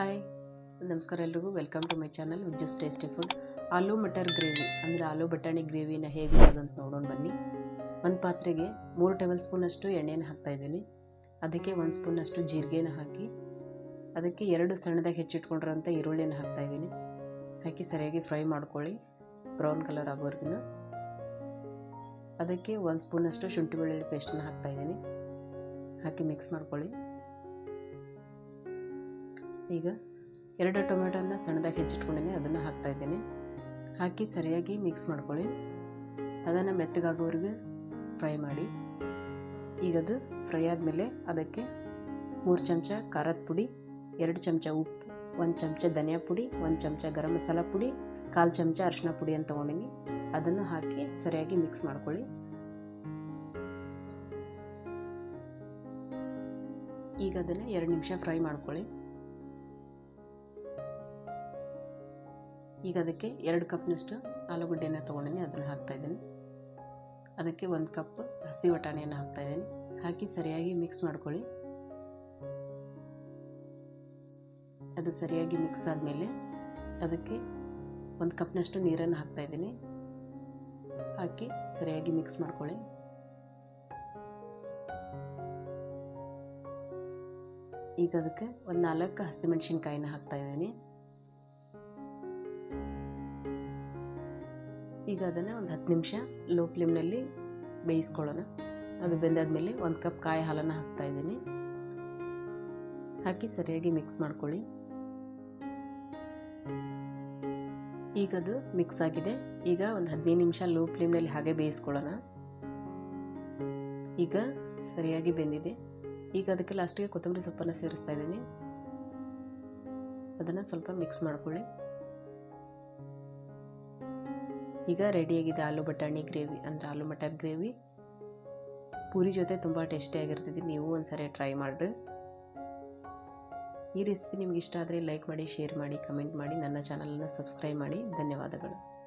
Hi, ನಮಸ್ಕಾರ ಎಲ್ರಿಗೂ. Welcome to my channel Viji's tasty food aloo matar gravy ಅಂದರೆ ಆಲೂ ಬಟಾಣಿ ಗ್ರೇವಿನ ಹೇಗೆ ಮಾಡೋದಂತ ನೋಡೋಣ ಬನ್ನಿ. ಒಂದು ಪಾತ್ರೆಗೆ ಮೂರು ಟೇಬಲ್ ಸ್ಪೂನಷ್ಟು ಎಣ್ಣೆನ ಹಾಕ್ತಾಯಿದ್ದೀನಿ ಅದಕ್ಕೆ ಒಂದು ಸ್ಪೂನಷ್ಟು ಜೀರಿಗೆನ ಹಾಕಿ, ಅದಕ್ಕೆ ಎರಡು ಸಣ್ಣದಾಗಿ ಹೆಚ್ಚಿಟ್ಕೊಂಡಿರೋಂಥ ಈರುಳ್ಳಿನ ಹಾಕ್ತಾಯಿದ್ದೀನಿ ಹಾಕಿ ಸರಿಯಾಗಿ ಫ್ರೈ ಮಾಡ್ಕೊಳ್ಳಿ ಬ್ರೌನ್ ಕಲರ್ ಆಗೋವರೆಗೂ ಅದಕ್ಕೆ ಒಂದು ಸ್ಪೂನಷ್ಟು ಶುಂಠಿ ಬೆಳ್ಳುಳ್ಳಿ ಪೇಸ್ಟನ್ನ ಹಾಕ್ತಾಯಿದ್ದೀನಿ ಹಾಕಿ ಮಿಕ್ಸ್ ಮಾಡ್ಕೊಳ್ಳಿ. ಈಗ ಎರಡು ಟೊಮೆಟೊನ ಸಣ್ಣದಾಗಿ ಹೆಚ್ಚಿಟ್ಕೊಂಡಿದ್ದೀನಿ ಅದನ್ನು ಹಾಕ್ತಾಯಿದ್ದೀನಿ ಹಾಕಿ ಸರಿಯಾಗಿ ಮಿಕ್ಸ್ ಮಾಡ್ಕೊಳ್ಳಿ. ಅದನ್ನು ಮೆತ್ತಗಾಗೋವರೆಗೆ ಫ್ರೈ ಮಾಡಿ. ಈಗ ಅದು ಫ್ರೈ ಆದಮೇಲೆ ಅದಕ್ಕೆ ಮೂರು ಚಮಚ ಖಾರದ ಪುಡಿ, ಎರಡು ಚಮಚ ಉಪ್ಪು, ಒಂದು ಚಮಚ ಧನಿಯಾ ಪುಡಿ, ಒಂದು ಚಮಚ ಗರಂ ಮಸಾಲ ಪುಡಿ, ಕಾಲು ಚಮಚ ಅರಿಶಿನ ಪುಡಿ ಅಂತ ತೊಗೊಂಡಿನಿ. ಅದನ್ನು ಹಾಕಿ ಸರಿಯಾಗಿ ಮಿಕ್ಸ್ ಮಾಡ್ಕೊಳ್ಳಿ. ಈಗ ಅದನ್ನು ಎರಡು ನಿಮಿಷ ಫ್ರೈ ಮಾಡ್ಕೊಳ್ಳಿ. ಈಗ ಅದಕ್ಕೆ ಎರಡು ಕಪ್ನಷ್ಟು ಆಲೂಗಡ್ಡೆನ ತೊಗೊಂಡಿನಿ, ಅದನ್ನು ಹಾಕ್ತಾಯಿದ್ದೀನಿ ಅದಕ್ಕೆ ಒಂದು ಕಪ್ ಹಸಿ ಬಟಾಣಿಯನ್ನು ಹಾಕ್ತಾಯಿದ್ದೀನಿ ಹಾಕಿ ಸರಿಯಾಗಿ ಮಿಕ್ಸ್ ಮಾಡ್ಕೊಳ್ಳಿ. ಅದು ಸರಿಯಾಗಿ ಮಿಕ್ಸ್ ಆದಮೇಲೆ ಅದಕ್ಕೆ ಒಂದು ಕಪ್ನಷ್ಟು ನೀರನ್ನು ಹಾಕ್ತಾಯಿದ್ದೀನಿ ಹಾಕಿ ಸರಿಯಾಗಿ ಮಿಕ್ಸ್ ಮಾಡ್ಕೊಳ್ಳಿ. ಈಗ ಅದಕ್ಕೆ ಒಂದು ನಾಲ್ಕು ಹಸಿಮೆಣ್ಸಿನ್ಕಾಯಿನ ಹಾಕ್ತಾಯಿದ್ದೀನಿ ಈಗ ಅದನ್ನು ಒಂದು ಹತ್ತು ನಿಮಿಷ ಲೋ ಫ್ಲೇಮ್ನಲ್ಲಿ ಬೇಯಿಸ್ಕೊಳ್ಳೋಣ. ಅದು ಬೆಂದಾದ್ಮೇಲೆ ಒಂದು ಕಪ್ ಕಾಯಿ ಹಾಲನ್ನು ಹಾಕ್ತಾಯಿದ್ದೀನಿ ಹಾಕಿ ಸರಿಯಾಗಿ ಮಿಕ್ಸ್ ಮಾಡ್ಕೊಳ್ಳಿ. ಈಗ ಅದು ಮಿಕ್ಸ್ ಆಗಿದೆ. ಈಗ ಒಂದು ಹದಿನೈದು ನಿಮಿಷ ಲೋ ಫ್ಲೇಮ್ನಲ್ಲಿ ಹಾಗೆ ಬೇಯಿಸ್ಕೊಳ್ಳೋಣ. ಈಗ ಸರಿಯಾಗಿ ಬೆಂದಿದೆ. ಈಗ ಅದಕ್ಕೆ ಲಾಸ್ಟಿಗೆ ಕೊತ್ತಂಬರಿ ಸೊಪ್ಪನ್ನು ಸೇರಿಸ್ತಾ ಇದ್ದೀನಿ. ಅದನ್ನು ಸ್ವಲ್ಪ ಮಿಕ್ಸ್ ಮಾಡ್ಕೊಳ್ಳಿ. ಈಗ ರೆಡಿಯಾಗಿದೆ ಆಲೂ ಬಟಾಣಿ ಗ್ರೇವಿ, ಅಂದರೆ ಆಲೂ ಮಟರ್ ಗ್ರೇವಿ. ಪೂರಿ ಜೊತೆ ತುಂಬ ಟೇಸ್ಟಿಯಾಗಿರ್ತದೆ ನೀವು ಒಂದ್ಸರಿ ಟ್ರೈ ಮಾಡಿರಿ. ಈ ರೆಸಿಪಿ ನಿಮ್ಗೆ ಇಷ್ಟ ಆದರೆ ಲೈಕ್ ಮಾಡಿ, ಶೇರ್ ಮಾಡಿ, ಕಮೆಂಟ್ ಮಾಡಿ, ನನ್ನ ಚಾನಲನ್ನು ಸಬ್ಸ್ಕ್ರೈಬ್ ಮಾಡಿ. ಧನ್ಯವಾದಗಳು.